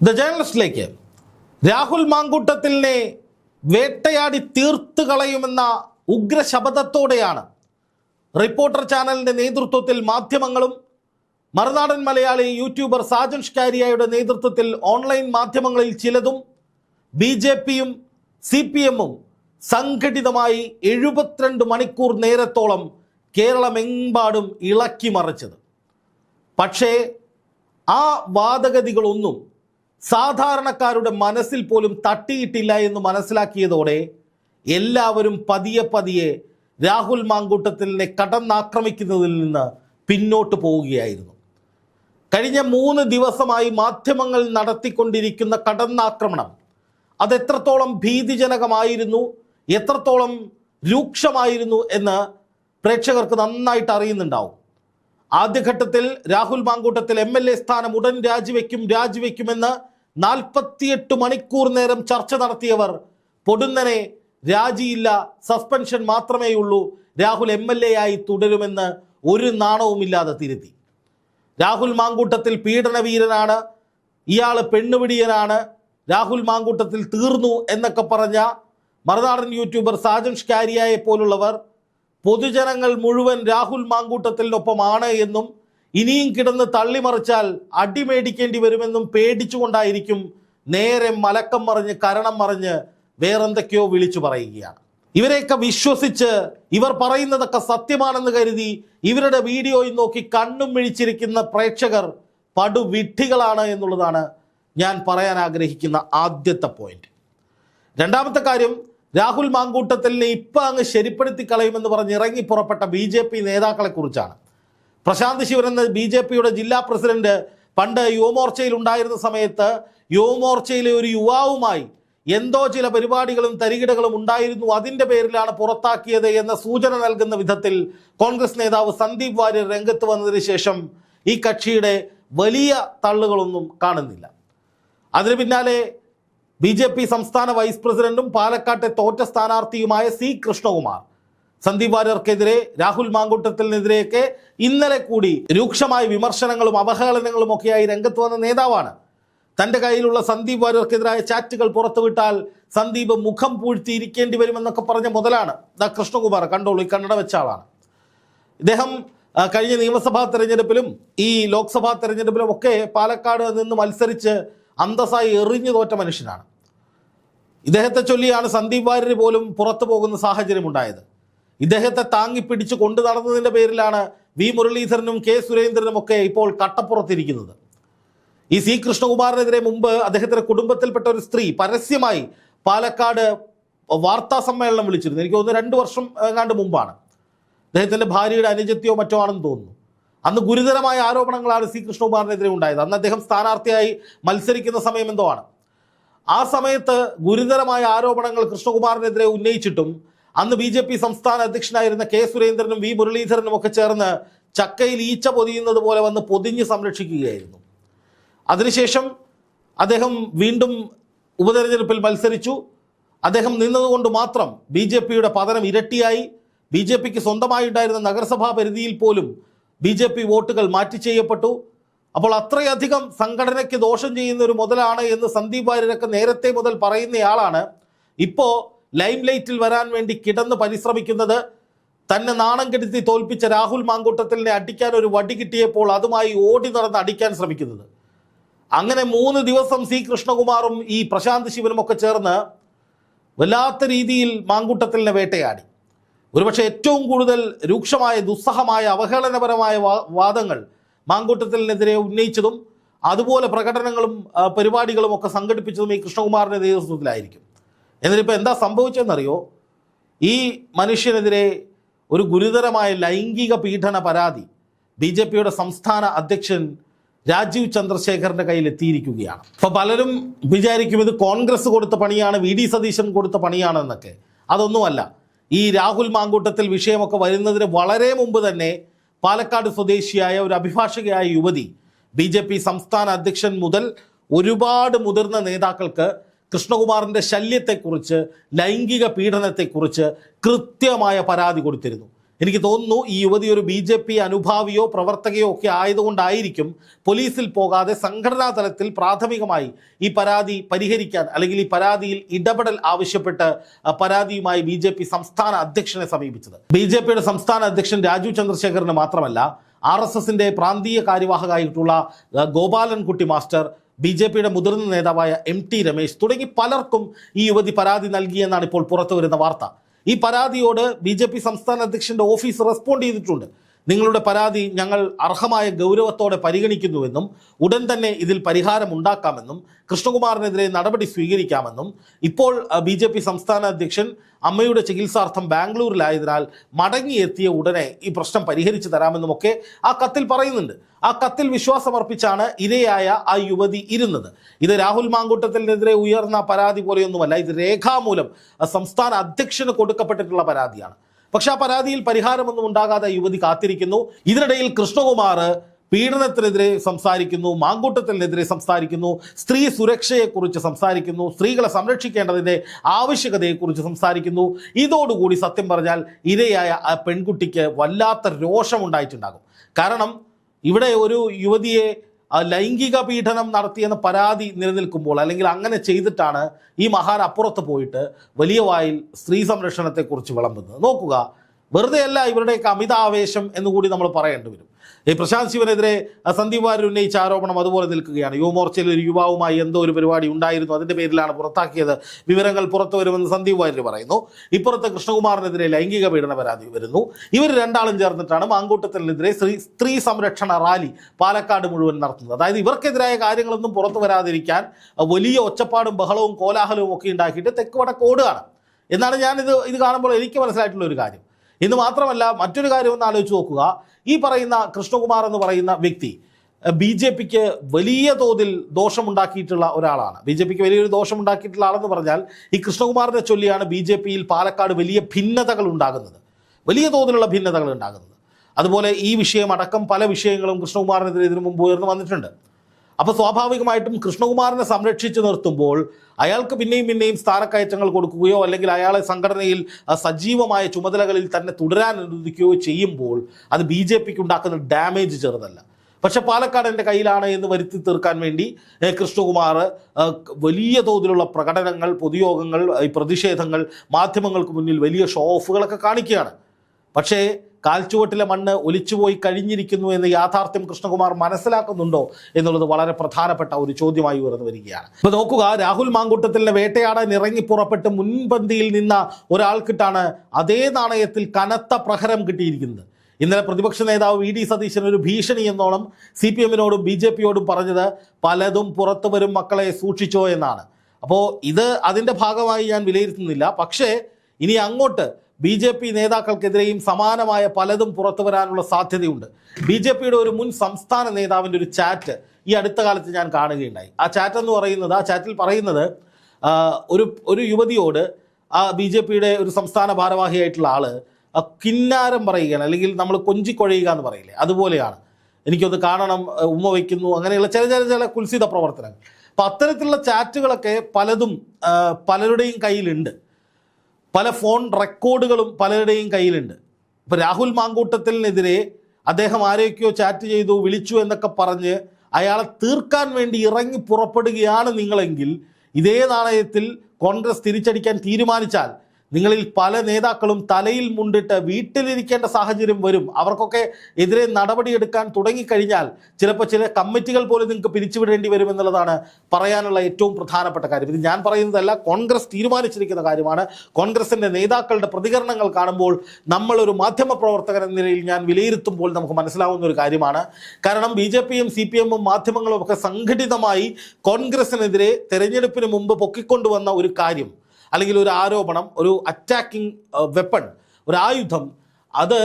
The ജേണലിസ്റ്റിലേക്ക് Rahul മാങ്കൂട്ടത്തിലിനെ വേട്ടയാടി തീർത്തു കളയുമെന്ന ഉഗ്ര ശപഥത്തോടെയാണ് റിപ്പോർട്ടർ ചാനലിന്റെ നേതൃത്വത്തിൽ മാധ്യമങ്ങളും മറുനാടൻ മലയാളി യൂട്യൂബർ സാജൻ ഷ്കാരിയയുടെ നേതൃത്വത്തിൽ ഓൺലൈൻ മാധ്യമങ്ങളിൽ ചിലതും ബി ജെ പിയും സി പി എമ്മും സംഘടിതമായി എഴുപത്തിരണ്ട് മണിക്കൂർ നേരത്തോളം കേരളമെമ്പാടും ഇളക്കി മറിച്ചത്. പക്ഷേ ആ വാദഗതികളൊന്നും സാധാരണക്കാരുടെ മനസ്സിൽ പോലും തട്ടിയിട്ടില്ല എന്ന് മനസ്സിലാക്കിയതോടെ എല്ലാവരും പതിയെ പതിയെ രാഹുൽ മാങ്കൂട്ടത്തിലിനെ കടന്നാക്രമിക്കുന്നതിൽ നിന്ന് പിന്നോട്ട് പോവുകയായിരുന്നു. കഴിഞ്ഞ മൂന്ന് ദിവസമായി മാധ്യമങ്ങൾ നടത്തിക്കൊണ്ടിരിക്കുന്ന കടന്നാക്രമണം അതെത്രത്തോളം ഭീതിജനകമായിരുന്നു എത്രത്തോളം രൂക്ഷമായിരുന്നു എന്ന് പ്രേക്ഷകർക്ക് നന്നായിട്ട് അറിയുന്നുണ്ടാവും. ആദ്യഘട്ടത്തിൽ Rahul Mankoottathil M L A സ്ഥാനം ഉടൻ രാജിവെക്കും രാജിവെക്കുമെന്ന് നാൽപ്പത്തിയെട്ട് മണിക്കൂർ നേരം ചർച്ച നടത്തിയവർ പൊടുന്നനെ രാജിയില്ല സസ്പെൻഷൻ മാത്രമേ ഉള്ളൂ രാഹുൽ എം എൽ എ ആയി തുടരുമെന്ന് ഒരു നാണവുമില്ലാതെ തിരുത്തി. രാഹുൽ മാങ്കൂട്ടത്തിൽ പീഡനവീരനാണ് ഇയാൾ പെണ്ണുപിടിയനാണ് രാഹുൽ മാങ്കൂട്ടത്തിൽ തീർന്നു എന്നൊക്കെ പറഞ്ഞ മറുനാടൻ യൂട്യൂബർ സാജൻ ഷ്കാരിയായെ പോലുള്ളവർ പൊതുജനങ്ങൾ മുഴുവൻ രാഹുൽ മാങ്കൂട്ടത്തിനൊപ്പമാണ് എന്നും ഇനിയും കിടന്ന് തള്ളിമറിച്ചാൽ അടിമേടിക്കേണ്ടി വരുമെന്നും പേടിച്ചുകൊണ്ടായിരിക്കും നേരെ മലക്കം മറിഞ്ഞ് കരണം മറിഞ്ഞ് വേറെന്തൊക്കെയോ വിളിച്ചു പറയുകയാണ്. ഇവരെയൊക്കെ വിശ്വസിച്ച് ഇവർ പറയുന്നതൊക്കെ സത്യമാണെന്ന് കരുതി ഇവരുടെ വീഡിയോയിൽ നോക്കി കണ്ണും മിഴിച്ചിരിക്കുന്ന പ്രേക്ഷകർ പടുവിഡ്ഢികളാണ് എന്നുള്ളതാണ് ഞാൻ പറയാൻ ആഗ്രഹിക്കുന്ന ആദ്യത്തെ പോയിന്റ് രണ്ടാമത്തെ കാര്യം രാഹുൽ മാങ്കൂട്ടത്തിലിനെ ഇപ്പം അങ്ങ് ശരിപ്പെടുത്തി കളയുമെന്ന് പറഞ്ഞ് ഇറങ്ങി പുറപ്പെട്ട ബി ജെ പി നേതാക്കളെ കുറിച്ചാണ് പ്രശാന്ത് ശിവൻ എന്ന ബി ജെ പിയുടെ ജില്ലാ പ്രസിഡന്റ് പണ്ട് യുവമോർച്ചയിൽ ഉണ്ടായിരുന്ന സമയത്ത് യുവമോർച്ചയിലെ ഒരു യുവാവുമായി എന്തോ ചില പരിപാടികളും തരികിടകളും ഉണ്ടായിരുന്നു. അതിന്റെ പേരിലാണ് പുറത്താക്കിയത് എന്ന സൂചന നൽകുന്ന വിധത്തിൽ കോൺഗ്രസ് നേതാവ് സന്ദീപ് വാര്യർ രംഗത്ത് വന്നതിന് ശേഷം ഈ കക്ഷിയുടെ വലിയ തള്ളുകളൊന്നും കാണുന്നില്ല. അതിന് പിന്നാലെ ബി സംസ്ഥാന വൈസ് പ്രസിഡന്റും പാലക്കാട്ടെ തോറ്റ സ്ഥാനാർത്ഥിയുമായ സി കൃഷ്ണകുമാർ സന്ദീപ് വാര്യർക്കെതിരെ രാഹുൽ മാങ്കൂട്ടത്തിനെതിരെയൊക്കെ ഇന്നലെ കൂടി രൂക്ഷമായ വിമർശനങ്ങളും അവഹേളനങ്ങളും ഒക്കെയായി രംഗത്ത് വന്ന നേതാവാണ്. തന്റെ കയ്യിലുള്ള സന്ദീപ് വാര്യർക്കെതിരായ ചാറ്റുകൾ പുറത്തുവിട്ടാൽ സന്ദീപ് മുഖം പൂഴ്ത്തി ഇരിക്കേണ്ടി വരുമെന്നൊക്കെ പറഞ്ഞ മുതലാണ്. ദാ കൃഷ്ണകുമാർ കണ്ടോളൂ ഈ കണ്ണട വെച്ച ആളാണ്. ഇദ്ദേഹം കഴിഞ്ഞ നിയമസഭാ തെരഞ്ഞെടുപ്പിലും ഈ ലോക്സഭാ തെരഞ്ഞെടുപ്പിലും ഒക്കെ പാലക്കാട് നിന്ന് മത്സരിച്ച് അന്തസ്സായി എറിഞ്ഞു തോറ്റ മനുഷ്യനാണ്. ഇദ്ദേഹത്തെ ചൊല്ലിയാണ് സന്ദീപ് വാര്യർ പോലും പുറത്തു പോകുന്ന സാഹചര്യം ഉണ്ടായത് ഇദ്ദേഹത്തെ താങ്ങി പിടിച്ച് കൊണ്ടു നടന്നതിന്റെ പേരിലാണ് വി മുരളീധരനും കെ സുരേന്ദ്രനും ഒക്കെ ഇപ്പോൾ കട്ടപ്പുറത്തിരിക്കുന്നത്. ഈ സി കൃഷ്ണകുമാറിനെതിരെ മുമ്പ് അദ്ദേഹത്തിന്റെ കുടുംബത്തിൽപ്പെട്ട ഒരു സ്ത്രീ പരസ്യമായി പാലക്കാട് വാർത്താ സമ്മേളനം വിളിച്ചിരുന്നു. എനിക്ക് തോന്നുന്നു രണ്ട് വർഷം എങ്ങാണ്ട് മുമ്പാണ്. അദ്ദേഹത്തിന്റെ ഭാര്യയുടെ അനുജത്യോ മറ്റോ ആണെന്ന് തോന്നുന്നു. അന്ന് ഗുരുതരമായ ആരോപണങ്ങളാണ് സി കൃഷ്ണകുമാറിനെതിരെ ഉണ്ടായത്. അന്ന് അദ്ദേഹം സ്ഥാനാർത്ഥിയായി മത്സരിക്കുന്ന സമയം എന്തോ ആണ്. ആ സമയത്ത് ഗുരുതരമായ ആരോപണങ്ങൾ കൃഷ്ണകുമാറിനെതിരെ ഉന്നയിച്ചിട്ടും അന്ന് ബി ജെ പി സംസ്ഥാന അധ്യക്ഷനായിരുന്ന കെ സുരേന്ദ്രനും വി മുരളീധരനും ഒക്കെ ചേർന്ന് ചക്കയിൽ ഈച്ച പൊതിയുന്നത് പോലെ വന്ന് പൊതിഞ്ഞ് സംരക്ഷിക്കുകയായിരുന്നു. അതിനുശേഷം അദ്ദേഹം വീണ്ടും ഉപതെരഞ്ഞെടുപ്പിൽ മത്സരിച്ചു. അദ്ദേഹം നിന്നതുകൊണ്ട് മാത്രം ബി ജെ പിയുടെ പതനം ഇരട്ടിയായി. ബി ജെ പിക്ക് സ്വന്തമായി ഉണ്ടായിരുന്ന നഗരസഭാ പരിധിയിൽ പോലും ബി ജെ പി വോട്ടുകൾ മാറ്റി ചെയ്യപ്പെട്ടു. അപ്പോൾ അത്രയധികം സംഘടനയ്ക്ക് ദോഷം ചെയ്യുന്ന ഒരു മുതലാണ് എന്ന് സന്ദീപ് വാര്യരൊക്കെ നേരത്തെ മുതൽ പറയുന്നയാളാണ് ഇപ്പോൾ ലൈം ലൈറ്റിൽ വരാൻ വേണ്ടി കിടന്ന് പരിശ്രമിക്കുന്നത് തന്നെ നാണം കെടുത്തി തോൽപ്പിച്ച രാഹുൽ മാങ്കൂട്ടത്തിലിനെ അടിക്കാൻ ഒരു വടി കിട്ടിയപ്പോൾ അതുമായി ഓടി നടന്ന് അടിക്കാൻ ശ്രമിക്കുന്നത്. അങ്ങനെ മൂന്ന് ദിവസം സി കൃഷ്ണകുമാറും ഈ പ്രശാന്ത് ശിവനും ഒക്കെ ചേർന്ന് വല്ലാത്ത രീതിയിൽ മാങ്കൂട്ടത്തിലിനെ വേട്ടയാടി. ഒരുപക്ഷെ ഏറ്റവും കൂടുതൽ രൂക്ഷമായ ദുസ്സഹമായ അവഹേളനപരമായ വാദങ്ങൾ മാങ്കൂട്ടത്തിനെതിരെ ഉന്നയിച്ചതും അതുപോലെ പ്രകടനങ്ങളും പരിപാടികളും ഒക്കെ സംഘടിപ്പിച്ചതും ഈ കൃഷ്ണകുമാറിന്റെ നേതൃത്വത്തിലായിരിക്കും. എന്നിട്ടിപ്പോൾ എന്താ സംഭവിച്ചതെന്നറിയോ? ഈ മനുഷ്യനെതിരെ ഒരു ഗുരുതരമായ ലൈംഗിക പീഡന പരാതി ബി ജെ പിയുടെ സംസ്ഥാന അധ്യക്ഷൻ രാജീവ് ചന്ദ്രശേഖറിന്റെ കയ്യിൽ എത്തിയിരിക്കുകയാണ്. അപ്പൊ പലരും വിചാരിക്കും ഇത് കോൺഗ്രസ് കൊടുത്ത പണിയാണ് വി ഡി സതീശൻ കൊടുത്ത പണിയാണെന്നൊക്കെ അതൊന്നുമല്ല. ഈ രാഹുൽ മാങ്കൂട്ടത്തിൽ വിഷയമൊക്കെ വരുന്നതിന് വളരെ മുമ്പ് തന്നെ പാലക്കാട് സ്വദേശിയായ ഒരു അഭിഭാഷകയായ യുവതി ബി സംസ്ഥാന അധ്യക്ഷൻ മുതൽ ഒരുപാട് മുതിർന്ന നേതാക്കൾക്ക് കൃഷ്ണകുമാറിന്റെ ശല്യത്തെക്കുറിച്ച് ലൈംഗിക പീഡനത്തെക്കുറിച്ച് കൃത്യമായ പരാതി കൊടുത്തിരുന്നു. എനിക്ക് തോന്നുന്നു ഈ യുവതി ഒരു ബി ജെ പി അനുഭാവിയോ പ്രവർത്തകയോ ഒക്കെ ആയതുകൊണ്ടായിരിക്കും പോലീസിൽ പോകാതെ സംഘടനാ തലത്തിൽ പ്രാഥമികമായി ഈ പരാതി പരിഹരിക്കാൻ അല്ലെങ്കിൽ ഈ പരാതിയിൽ ഇടപെടൽ ആവശ്യപ്പെട്ട് പരാതിയുമായി ബി ജെ പി സംസ്ഥാന അധ്യക്ഷനെ സമീപിച്ചത്. ബി ജെ പിയുടെ സംസ്ഥാന അധ്യക്ഷൻ രാജു ചന്ദ്രശേഖറിന് മാത്രമല്ല ആർ എസ് എസിന്റെ പ്രാന്തീയ കാര്യവാഹകായിട്ടുള്ള ഗോപാലൻകുട്ടി മാസ്റ്റർ ബി ജെ പിയുടെ മുതിർന്ന നേതാവായ എം ടി രമേശ് തുടങ്ങി പലർക്കും ഈ യുവതി പരാതി നൽകിയെന്നാണ് ഇപ്പോൾ പുറത്തു വരുന്ന വാർത്ത. ഈ പരാതിയോട് ബി ജെ പി സംസ്ഥാന അധ്യക്ഷന്റെ ഓഫീസ് റെസ്പോണ്ട് ചെയ്തിട്ടുണ്ട്. നിങ്ങളുടെ പരാതി ഞങ്ങൾ അർഹമായ ഗൗരവത്തോടെ പരിഗണിക്കുന്നുവെന്നും ഉടൻ തന്നെ ഇതിൽ പരിഹാരം ഉണ്ടാക്കാമെന്നും കൃഷ്ണകുമാറിനെതിരെ നടപടി സ്വീകരിക്കാമെന്നും ഇപ്പോൾ ബി ജെ പി സംസ്ഥാന അധ്യക്ഷൻ അമ്മയുടെ ചികിത്സാർത്ഥം ബാംഗ്ലൂരിലായതിനാൽ മടങ്ങിയെത്തിയ ഉടനെ ഈ പ്രശ്നം പരിഹരിച്ചു തരാമെന്നുമൊക്കെ ആ കത്തിൽ പറയുന്നുണ്ട്. ആ കത്തിൽ വിശ്വാസമർപ്പിച്ചാണ് ഇരയായ ആ യുവതി ഇരുന്നത്. ഇത് രാഹുൽ മാങ്കൂട്ടത്തിനെതിരെ ഉയർന്ന പരാതി പോലെയൊന്നുമല്ല ഇത് രേഖാമൂലം സംസ്ഥാന അധ്യക്ഷന് കൊടുക്കപ്പെട്ടിട്ടുള്ള പരാതിയാണ്. പക്ഷെ ആ പരാതിയിൽ പരിഹാരമൊന്നും ഉണ്ടാകാതെ യുവതി കാത്തിരിക്കുന്നു. ഇതിനിടയിൽ കൃഷ്ണകുമാർ പീഡനത്തിനെതിരെ സംസാരിക്കുന്നു മാങ്കൂട്ടത്തിനെതിരെ സംസാരിക്കുന്നു സ്ത്രീ സുരക്ഷയെക്കുറിച്ച് സംസാരിക്കുന്നു സ്ത്രീകളെ സംരക്ഷിക്കേണ്ടതിന്റെ ആവശ്യകതയെക്കുറിച്ച് സംസാരിക്കുന്നു. ഇതോടുകൂടി സത്യം പറഞ്ഞാൽ ഇരയായ ആ പെൺകുട്ടിക്ക് വല്ലാത്ത രോഷമുണ്ടായിട്ടുണ്ടാകും. കാരണം ഇവിടെ ഒരു യുവതിയെ ലൈംഗിക പീഡനം നടത്തിയെന്ന പരാതി നിലനിൽക്കുമ്പോൾ അല്ലെങ്കിൽ അങ്ങനെ ചെയ്തിട്ടാണ് ഈ മഹാൻ അപ്പുറത്ത് പോയിട്ട് വലിയ വായിൽ സ്ത്രീ സംരക്ഷണത്തെക്കുറിച്ച് വിളമ്പുന്നത്. നോക്കുക വെറുതെയല്ല ഇവരുടെയൊക്കെ അമിതാവേശം എന്നുകൂടി നമ്മൾ പറയേണ്ടി വരും. ഈ പ്രശാന്ത് ശിവനെതിരെ സന്ദീപ് വാര്യർ ഉന്നയിച്ച ആരോപണം അതുപോലെ നിൽക്കുകയാണ്. യുവമോർച്ചയിൽ ഒരു യുവാവുമായി എന്തോ ഒരു പരിപാടി ഉണ്ടായിരുന്നു. അതിന്റെ പേരിലാണ് പുറത്താക്കിയത്. വിവരങ്ങൾ പുറത്തു വരുമെന്ന് സന്ദീപ് വാര്യർ പറയുന്നു. ഇപ്പുറത്ത് കൃഷ്ണകുമാറിനെതിരെ ലൈംഗിക പീഡന പരാതി വരുന്നു. ഇവർ രണ്ടാളും ചേർന്നിട്ടാണ് മാങ്കൂട്ടത്തിനെതിരെ സ്ത്രീ സ്ത്രീ സംരക്ഷണ റാലി പാലക്കാട് മുഴുവൻ നടത്തുന്നത്. അതായത് ഇവർക്കെതിരായ കാര്യങ്ങളൊന്നും പുറത്തു വരാതിരിക്കാൻ വലിയ ഒച്ചപ്പാടും ബഹളവും കോലാഹലവും ഒക്കെ ഉണ്ടാക്കിയിട്ട് തെക്ക് വടക്ക് ഓടുകയാണ്. എന്നാണ് ഞാനിത് ഇത് കാണുമ്പോൾ എനിക്ക് മനസ്സിലായിട്ടുള്ള ഒരു കാര്യം. ഇന്ന് മാത്രമല്ല മറ്റൊരു കാര്യം ഒന്ന് ആലോചിച്ച് നോക്കുക. ഈ പറയുന്ന കൃഷ്ണകുമാർ എന്ന് പറയുന്ന വ്യക്തി ബി ജെ പിക്ക് വലിയ തോതിൽ ദോഷമുണ്ടാക്കിയിട്ടുള്ള ഒരാളാണ്. ബി ജെ പിക്ക് വലിയൊരു ദോഷമുണ്ടാക്കിയിട്ടുള്ള ആളെന്ന് പറഞ്ഞാൽ ഈ കൃഷ്ണകുമാറിനെ ചൊല്ലിയാണ് ബി ജെ പിയിൽ പാലക്കാട് വലിയ ഭിന്നതകൾ ഉണ്ടാകുന്നത്. വലിയ തോതിലുള്ള ഭിന്നതകൾ ഉണ്ടാകുന്നത്. അതുപോലെ ഈ വിഷയം അടക്കം പല വിഷയങ്ങളും കൃഷ്ണകുമാറിനെതിരെ ഇതിനു മുമ്പ് ഉയർന്നു വന്നിട്ടുണ്ട്. അപ്പോൾ സ്വാഭാവികമായിട്ടും കൃഷ്ണകുമാറിനെ സംരക്ഷിച്ചു നിർത്തുമ്പോൾ അയാൾക്ക് പിന്നെയും പിന്നെയും സ്ഥാനക്കയറ്റങ്ങൾ കൊടുക്കുകയോ അല്ലെങ്കിൽ അയാളെ സംഘടനയിൽ സജീവമായ ചുമതലകളിൽ തന്നെ തുടരാൻ അനുവദിക്കുകയോ ചെയ്യുമ്പോൾ അത് ബി ജെ പിക്ക് ഉണ്ടാക്കുന്ന ഡാമേജ് ചെറുതല്ല. പക്ഷെ പാലക്കാട് എന്റെ കയ്യിലാണ് എന്ന് വരുത്തി തീർക്കാൻ വേണ്ടി കൃഷ്ണകുമാർ വലിയ തോതിലുള്ള പ്രകടനങ്ങൾ പൊതുയോഗങ്ങൾ പ്രതിഷേധങ്ങൾ മാധ്യമങ്ങൾക്ക് മുന്നിൽ വലിയ ഷോ ഓഫുകളൊക്കെ കാണിക്കുകയാണ്. പക്ഷേ കാൽച്ചുവട്ടിലെ മണ്ണ് ഒലിച്ചുപോയി കഴിഞ്ഞിരിക്കുന്നു എന്ന് യാഥാർത്ഥ്യം കൃഷ്ണകുമാർ മനസ്സിലാക്കുന്നുണ്ടോ എന്നുള്ളത് വളരെ പ്രധാനപ്പെട്ട ഒരു ചോദ്യമായി ഉയർന്നു വരികയാണ്. ഇപ്പൊ നോക്കുക രാഹുൽ മാങ്കൂട്ടത്തിലെ വേട്ടയാടാൻ ഇറങ്ങി പുറപ്പെട്ട് മുൻപന്തിയിൽ നിന്ന ഒരാൾക്കിട്ടാണ് അതേ നാണയത്തിൽ കനത്ത പ്രഹരം കിട്ടിയിരിക്കുന്നത്. ഇന്നലെ പ്രതിപക്ഷ നേതാവ് വി ഡി സതീശൻ ഒരു ഭീഷണി എന്നോണം സി പി എമ്മിനോടും ബി ജെ പിയോടും പറഞ്ഞത് പലതും പുറത്തു വരും മക്കളെ സൂക്ഷിച്ചോ എന്നാണ്. അപ്പോൾ ഇത് അതിന്റെ ഭാഗമായി ഞാൻ വിലയിരുത്തുന്നില്ല. പക്ഷേ ഇനി അങ്ങോട്ട് ബി ജെ പി നേതാക്കൾക്കെതിരെയും സമാനമായ പലതും പുറത്തു വരാനുള്ള സാധ്യതയുണ്ട്. ബി ജെ പിയുടെ ഒരു മുൻ സംസ്ഥാന നേതാവിന്റെ ഒരു ചാറ്റ് ഈ അടുത്ത കാലത്ത് ഞാൻ കാണുകയുണ്ടായി. ആ ചാറ്റ് എന്ന് പറയുന്നത് ആ ചാറ്റിൽ പറയുന്നത് ഒരു ഒരു യുവതിയോട് ആ ബി ജെ പിയുടെ ഒരു സംസ്ഥാന ഭാരവാഹിയായിട്ടുള്ള ആൾ കിന്നാരം പറയുകയാണ്. അല്ലെങ്കിൽ നമ്മൾ കൊഞ്ചിക്കൊഴയുക എന്ന് പറയില്ലേ? അതുപോലെയാണ്. എനിക്കൊന്ന് കാണണം ഉമ്മ വയ്ക്കുന്നു അങ്ങനെയുള്ള ചില ചില ചില കുൽസിത പ്രവർത്തനങ്ങൾ. അപ്പം അത്തരത്തിലുള്ള ചാറ്റുകളൊക്കെ പലതും പലരുടെയും കയ്യിലുണ്ട്. പല ഫോൺ റെക്കോർഡുകളും പലരുടെയും കയ്യിലുണ്ട്. ഇപ്പം രാഹുൽ മാങ്കൂട്ടത്തിനെതിരെ അദ്ദേഹം ആരെയൊക്കെയോ ചാറ്റ് ചെയ്തു വിളിച്ചു എന്നൊക്കെ പറഞ്ഞ് അയാളെ തീർക്കാൻ വേണ്ടി ഇറങ്ങി പുറപ്പെടുകയാണ് നിങ്ങളെങ്കിൽ ഇതേ നാണയത്തിൽ കോൺഗ്രസ് തിരിച്ചടിക്കാൻ തീരുമാനിച്ചാൽ നിങ്ങളിൽ പല നേതാക്കളും തലയിൽ മുണ്ടിട്ട് വീട്ടിലിരിക്കേണ്ട സാഹചര്യം വരും. അവർക്കൊക്കെ എതിരെ നടപടിയെടുക്കാൻ തുടങ്ങിക്കഴിഞ്ഞാൽ ചിലപ്പോൾ ചില കമ്മിറ്റികൾ പോലും നിങ്ങൾക്ക് പിരിച്ചുവിടേണ്ടി വരും എന്നുള്ളതാണ് പറയാനുള്ള ഏറ്റവും പ്രധാനപ്പെട്ട കാര്യം. ഇത് ഞാൻ പറയുന്നതല്ല കോൺഗ്രസ് തീരുമാനിച്ചിരിക്കുന്ന കാര്യമാണ്. കോൺഗ്രസിന്റെ നേതാക്കളുടെ പ്രതികരണങ്ങൾ കാണുമ്പോൾ നമ്മളൊരു മാധ്യമ പ്രവർത്തകൻ എന്ന നിലയിൽ ഞാൻ വിലയിരുത്തുമ്പോൾ നമുക്ക് മനസ്സിലാവുന്ന ഒരു കാര്യമാണ്. കാരണം ബി ജെ പിയും സി പി എമ്മും മാധ്യമങ്ങളും ഒക്കെ സംഘടിതമായി കോൺഗ്രസിനെതിരെ തെരഞ്ഞെടുപ്പിന് മുമ്പ് പൊക്കിക്കൊണ്ടുവന്ന ഒരു കാര്യം. അല്ലെങ്കിൽ ഒരു ആരോപണം ഒരു അറ്റാക്കിംഗ് വെപ്പൺ ഒരു ആയുധം അത്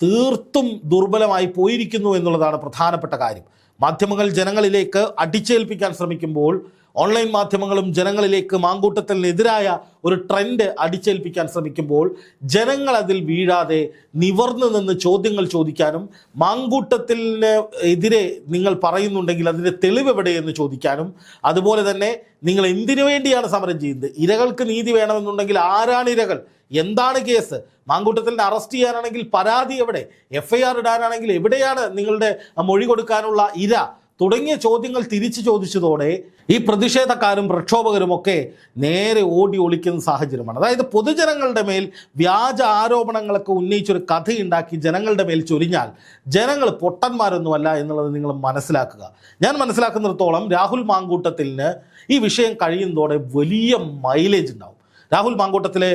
തീർത്തും ദുർബലമായി പോയിരിക്കുന്നു എന്നുള്ളതാണ് പ്രധാനപ്പെട്ട കാര്യം. മാധ്യമങ്ങൾ ജനങ്ങളിലേക്ക് അടിച്ചേൽപ്പിക്കാൻ ശ്രമിക്കുമ്പോൾ ഓൺലൈൻ മാധ്യമങ്ങളും ജനങ്ങളിലേക്ക് മാങ്കൂട്ടത്തിനെതിരായ ഒരു ട്രെൻഡ് അടിച്ചേൽപ്പിക്കാൻ ശ്രമിക്കുമ്പോൾ ജനങ്ങൾ അതിൽ വീഴാതെ നിവർന്നു നിന്ന് ചോദ്യങ്ങൾ ചോദിക്കാനും മാങ്കൂട്ടത്തിന് എതിരെ നിങ്ങൾ പറയുന്നുണ്ടെങ്കിൽ അതിന്റെ തെളിവ് എവിടെയെന്ന് ചോദിക്കാനും അതുപോലെ തന്നെ നിങ്ങൾ എന്തിനു വേണ്ടിയാണ് സമരം ചെയ്യുന്നത്? ഇരകൾക്ക് നീതി വേണമെന്നുണ്ടെങ്കിൽ ആരാണ് ഇരകൾ? എന്താണ് കേസ്? മാങ്കൂട്ടത്തിനെ അറസ്റ്റ് ചെയ്യാനാണെങ്കിൽ പരാതി എവിടെ? എഫ് ഇടാനാണെങ്കിൽ എവിടെയാണ് നിങ്ങളുടെ മൊഴി കൊടുക്കാനുള്ള ഇര? തുടങ്ങിയ ചോദ്യങ്ങൾ തിരിച്ചു ചോദിച്ചതോടെ ഈ പ്രതിഷേധക്കാരും പ്രക്ഷോഭകരും ഒക്കെ നേരെ ഓടി ഒളിക്കുന്ന സാഹചര്യമാണ്. അതായത് പൊതുജനങ്ങളുടെ മേൽ വ്യാജ ആരോപണങ്ങളൊക്കെ ഉന്നയിച്ചൊരു കഥയുണ്ടാക്കി ജനങ്ങളുടെ മേൽ ചൊരിഞ്ഞാൽ ജനങ്ങൾ പൊട്ടന്മാരൊന്നുമല്ല എന്നുള്ളത് നിങ്ങൾ മനസ്സിലാക്കുക. ഞാൻ മനസ്സിലാക്കുന്നിടത്തോളം രാഹുൽ മാങ്കൂട്ടത്തിന് ഈ വിഷയം കഴിയുന്നതോടെ വലിയ മൈലേജ് ഉണ്ടാവും. രാഹുൽ മാങ്കൂട്ടത്തിലെ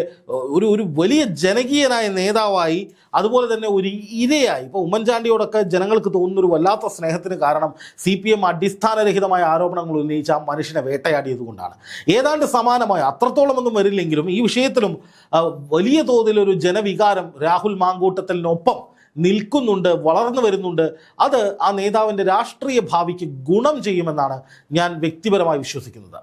ഒരു ഒരു വലിയ ജനകീയനായ നേതാവായി അതുപോലെ തന്നെ ഒരു ഇരയായി. ഇപ്പോൾ ഉമ്മൻചാണ്ടിയോടൊക്കെ ജനങ്ങൾക്ക് തോന്നുന്ന ഒരു വല്ലാത്ത സ്നേഹത്തിന് കാരണം സി പി എം അടിസ്ഥാനരഹിതമായ ആരോപണങ്ങൾ ഉന്നയിച്ച ആ മനുഷ്യനെ വേട്ടയാടിയത് കൊണ്ടാണ്. ഏതാണ്ട് സമാനമായ അത്രത്തോളമൊന്നും വരില്ലെങ്കിലും ഈ വിഷയത്തിലും വലിയ തോതിലൊരു ജനവികാരം രാഹുൽ മാങ്കൂട്ടത്തിനൊപ്പം നിൽക്കുന്നുണ്ട് വളർന്നു വരുന്നുണ്ട്. അത് ആ നേതാവിന്റെ രാഷ്ട്രീയ ഭാവിക്ക് ഗുണം ചെയ്യുമെന്നാണ് ഞാൻ വ്യക്തിപരമായി വിശ്വസിക്കുന്നത്.